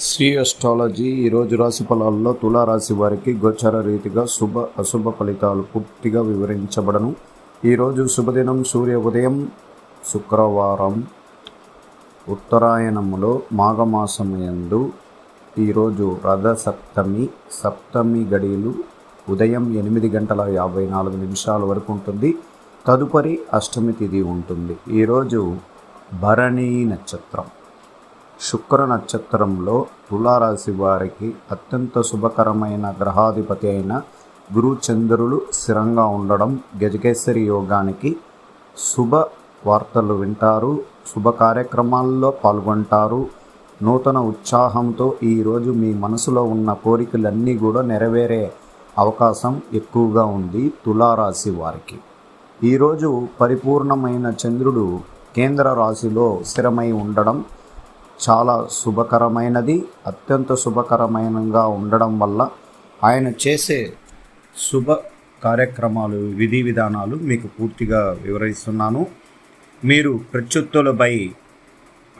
Shri astrology ఈరోజు రాశి ఫలాల్లో తులారాశి వారికి గోచర రీతిగా శుభ అశుభ ఫలితాలు పూర్తిగా వివరించబడను. ఈరోజు శుభదినం సూర్య ఉదయం శుక్రవారం. ఉత్తరాయణములో మాఘమాసమయందు ఈరోజు రథ సప్తమి సప్తమి గడియలు ఉదయం ఎనిమిది గంటల యాభై నాలుగు నిమిషాల వరకు ఉంటుంది. తదుపరి అష్టమి తిథి ఉంటుంది. ఈరోజు భరణీ నక్షత్రం. శుక్ర నక్షత్రంలో తులారాశి వారికి అత్యంత శుభకరమైన గ్రహాధిపతి అయిన గురు చంద్రులు స్థిరంగా ఉండడం గజకేసరి యోగానికి శుభ వార్తలు వింటారు శుభ కార్యక్రమాల్లో పాల్గొంటారు. నూతన ఉత్సాహంతో ఈరోజు మీ మనసులో ఉన్న కోరికలన్నీ కూడా నెరవేరే అవకాశం ఎక్కువగా ఉంది తులారాశి వారికి. ఈరోజు పరిపూర్ణమైన చంద్రుడు కేంద్ర రాశిలో స్థిరమై ఉండడం చాలా శుభకరమైనది అత్యంత శుభకరమైనగా ఉండడం వల్ల ఆయన చేసే శుభ కార్యక్రమాలు విధి విధానాలు మీకు పూర్తిగా వివరిస్తున్నాను. మీరు ప్రత్యుత్తులపై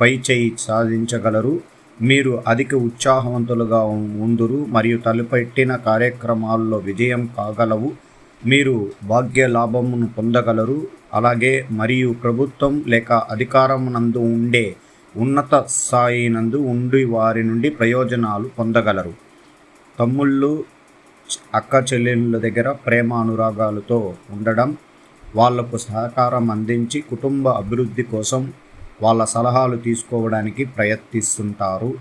పై చేయి సాధించగలరు. మీరు అధిక ఉత్సాహవంతులుగా ఉందురు మరియు తలుపెట్టిన కార్యక్రమాల్లో విజయం కాగలవు. మీరు భాగ్య లాభమును పొందగలరు. అలాగే మరియు ప్రభుత్వం లేక అధికారం నందు ఉండే ఉన్నత స్థాయి నందు ఉండి వారి నుండి ప్రయోజనాలు పొందగలరు. తమ్ముళ్ళు అక్క చెల్లెళ్ళ దగ్గర ప్రేమ అనురాగాలతో ఉండడం వాళ్ళకు సహకారం అందించి కుటుంబ అభివృద్ధి కోసం వాళ్ళ సలహాలు తీసుకోవడానికి ప్రయత్నిస్తుంటారు.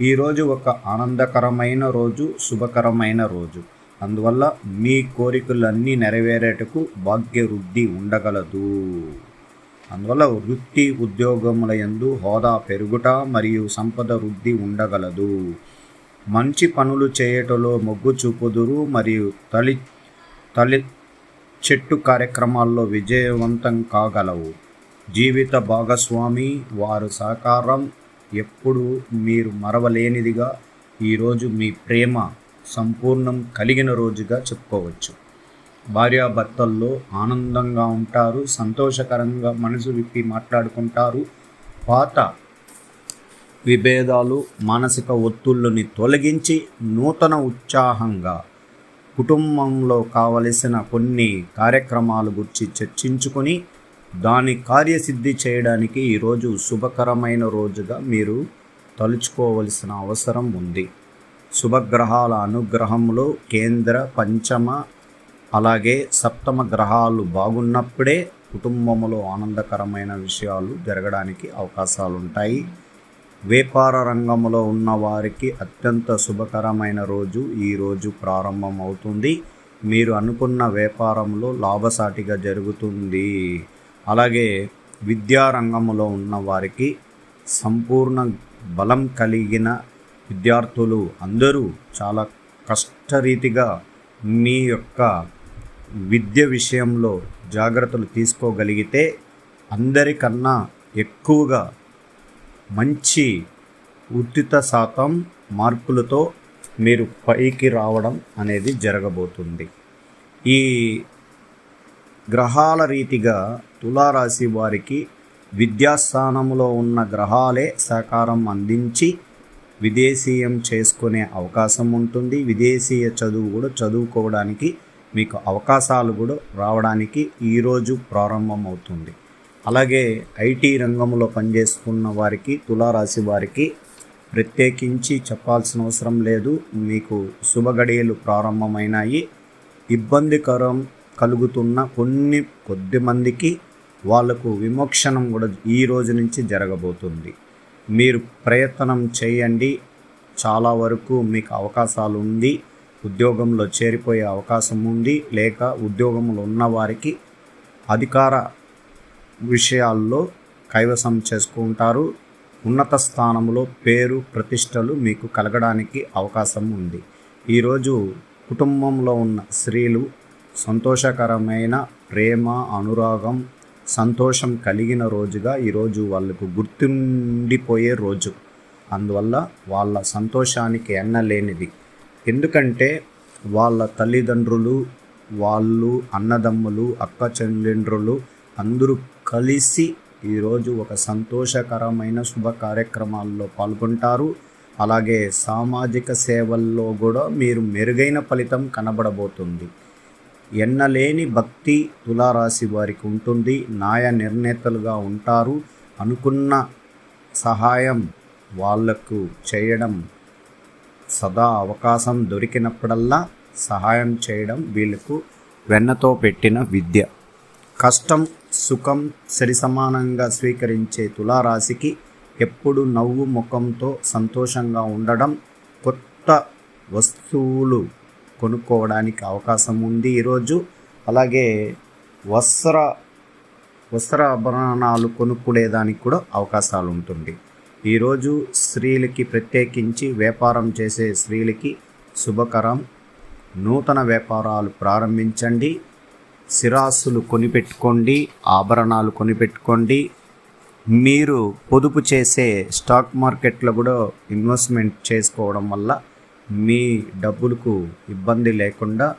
ఈరోజు ఒక ఆనందకరమైన రోజు శుభకరమైన రోజు. అందువల్ల మీ కోరికలన్నీ నెరవేరేటకు భాగ్యవృద్ధి ఉండగలదు. అందువల్ల వృత్తి ఉద్యోగముల యందు హోదా పెరుగుట మరియు సంపద వృద్ధి ఉండగలదు. మంచి పనులు చేయటలో మొగ్గు చూపుదురు మరియు తలి తలి చెట్టు కార్యక్రమాల్లో విజయవంతం కాగలవు. జీవిత భాగస్వామి వారు సహకారం ఎప్పుడు మీరు మరవలేనిదిగా ఈరోజు మీ ప్రేమ సంపూర్ణం కలిగిన రోజుగా చెప్పుకోవచ్చు. భార్యాభర్తల్లో ఆనందంగా ఉంటారు సంతోషకరంగా మనసు విప్పి మాట్లాడుకుంటారు. పాత విభేదాలు మానసిక ఒత్తుళ్ళని తొలగించి నూతన ఉత్సాహంగా కుటుంబంలో కావలసిన కొన్ని కార్యక్రమాల గురించి చర్చించుకొని దాని కార్యసిద్ధి చేయడానికి ఈరోజు శుభకరమైన రోజుగా మీరు తలుచుకోవలసిన అవసరం ఉంది. శుభగ్రహాల అనుగ్రహంలో కేంద్ర పంచమ అలాగే సప్తమ గ్రహాలు బాగున్నప్పుడే కుటుంబంలో ఆనందకరమైన విషయాలు జరగడానికి అవకాశాలు ఉంటాయి వ్యాపార రంగంలో ఉన్న వారికి అత్యంత శుభకరమైన రోజు ఈరోజు ప్రారంభం అవుతుంది మీరు అనుకున్న వ్యాపారంలో లాభసాటిగా జరుగుతుంది. అలాగే విద్యారంగంలో ఉన్న వారికి సంపూర్ణ బలం కలిగిన విద్యార్థులు అందరూ చాలా కష్టరీతిగా మీ యొక్క విద్య విషయంలో జాగ్రత్తలు తీసుకోగలిగితే అందరికన్నా ఎక్కువగా మంచి ఉత్తిత శాతం మార్కులతో మీరు పైకి రావడం అనేది జరగబోతుంది. ఈ గ్రహాల రీతిగా తులారాశి వారికి విద్యాస్థానంలో ఉన్న గ్రహాలే సహకారం అందించి విదేశీయం చేసుకునే అవకాశం ఉంటుంది. విదేశీయ చదువు కూడా చదువుకోవడానికి మీకు అవకాశాలు కూడా రావడానికి ఈరోజు ప్రారంభమవుతుంది. అలాగే ఐటీ రంగంలో పనిచేసుకున్న వారికి తులారాశి వారికి ప్రత్యేకించి చెప్పాల్సిన అవసరం లేదు. మీకు శుభగడియలు ప్రారంభమైనాయి. ఇబ్బందికరం కలుగుతున్న కొన్ని కొద్ది మందికి వాళ్ళకు విమోక్షణం కూడా ఈ రోజు నుంచి జరగబోతుంది. మీరు ప్రయత్నం చేయండి. చాలా వరకు మీకు అవకాశాలు ఉంది ఉద్యోగంలో చేరిపోయే అవకాశం ఉంది. లేక ఉద్యోగంలో ఉన్నవారికి అధికార విషయాల్లో కైవసం చేసుకుంటారు ఉన్నత స్థానంలో పేరు ప్రతిష్టలు మీకు కలగడానికి అవకాశం ఉంది. ఈరోజు కుటుంబంలో ఉన్న స్త్రీలు సంతోషకరమైన ప్రేమ అనురాగం సంతోషం కలిగిన రోజుగా ఈరోజు వాళ్ళకు గుర్తుండిపోయే రోజు. అందువల్ల వాళ్ళ సంతోషానికి ఎన్నలేనిది. ఎందుకంటే వాళ్ళ తల్లిదండ్రులు వాళ్ళు అన్నదమ్ములు అక్క చెల్లెండ్రులు అందరూ కలిసి ఈరోజు ఒక సంతోషకరమైన శుభ కార్యక్రమాల్లో పాల్గొంటారు. అలాగే సామాజిక సేవల్లో కూడా మీరు మెరుగైన ఫలితం కనబడబోతుంది. ఎన్నలేని భక్తి తులారాశి వారికి ఉంటుంది. న్యాయ నిర్ణేతలుగా ఉంటారు. అనుకున్న సహాయం వాళ్ళకు చేయడం సదా అవకాశం దొరికినప్పుడల్లా సహాయం చేయడం వీళ్ళకు వెన్నతో పెట్టిన విద్య. కష్టం సుఖం సరిసమానంగా స్వీకరించే తులారాశికి ఎప్పుడు నవ్వు ముఖంతో సంతోషంగా ఉండడం కొత్త వస్తువులు కొనుక్కోవడానికి అవకాశం ఉంది ఈరోజు. అలాగే వస్త్ర వస్త్రాభరణాలు కొనుక్కునేదానికి కూడా అవకాశాలు ఉంటుంది ఈరోజు స్త్రీలకి ప్రత్యేకించి వ్యాపారం చేసే స్త్రీలకి శుభకరం. నూతన వ్యాపారాలు ప్రారంభించండి. సిరాసులు కొనిపెట్టుకోండి ఆభరణాలు కొనిపెట్టుకోండి. మీరు పొదుపు చేసే స్టాక్ మార్కెట్లో కూడా ఇన్వెస్ట్మెంట్ చేసుకోవడం వల్ల మీ డబ్బులకు ఇబ్బంది లేకుండా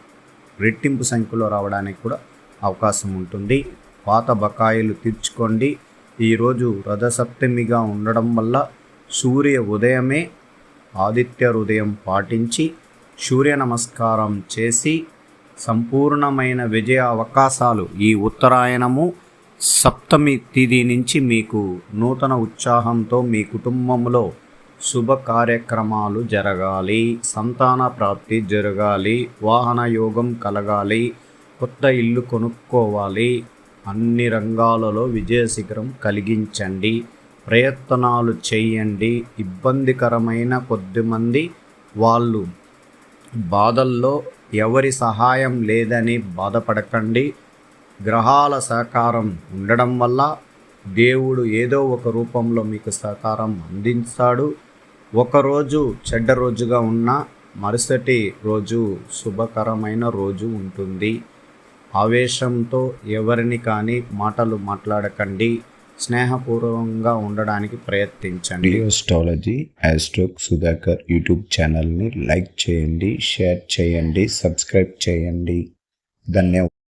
రెట్టింపు సంఖ్యలో రావడానికి కూడా అవకాశం ఉంటుంది. పాత బకాయిలు తీర్చుకోండి. ఈరోజు రథసప్తమిగా ఉండడం వల్ల సూర్య ఉదయమే ఆదిత్య హృదయం పాటించి సూర్య నమస్కారం చేసి సంపూర్ణమైన విజయ అవకాశాలు ఈ ఉత్తరాయణము సప్తమి తేదీ నుంచి మీకు నూతన ఉత్సాహంతో మీ కుటుంబంలో శుభ కార్యక్రమాలు జరగాలి సంతాన ప్రాప్తి జరగాలి వాహన యోగం కలగాలి కొత్త ఇల్లు కొనుక్కోవాలి అన్ని రంగాలలో విజయ శిఖరం కలిగించండి. ప్రయత్నాలు చేయండి. ఇబ్బందికరమైన కొద్దిమంది వాళ్ళు బాధల్లో ఎవరి సహాయం లేదని బాధపడకండి. గ్రహాల సహకారం ఉండడం వల్ల దేవుడు ఏదో ఒక రూపంలో మీకు సహకారం అందిస్తాడు ఒకరోజు చెడ్డ రోజుగా ఉన్న మరుసటి రోజు శుభకరమైన రోజు ఉంటుంది. ఆవేశంతో ఎవరిని కానీ మాటలు మాట్లాడకండి. స్నేహపూర్వకంగా ఉండడానికి ప్రయత్నించండి. జియోస్టాలజీ యాస్ట్రోక్ సుధాకర్ యూట్యూబ్ ఛానల్ని లైక్ చేయండి షేర్ చేయండి సబ్స్క్రైబ్ చేయండి. ధన్యవాదాలు.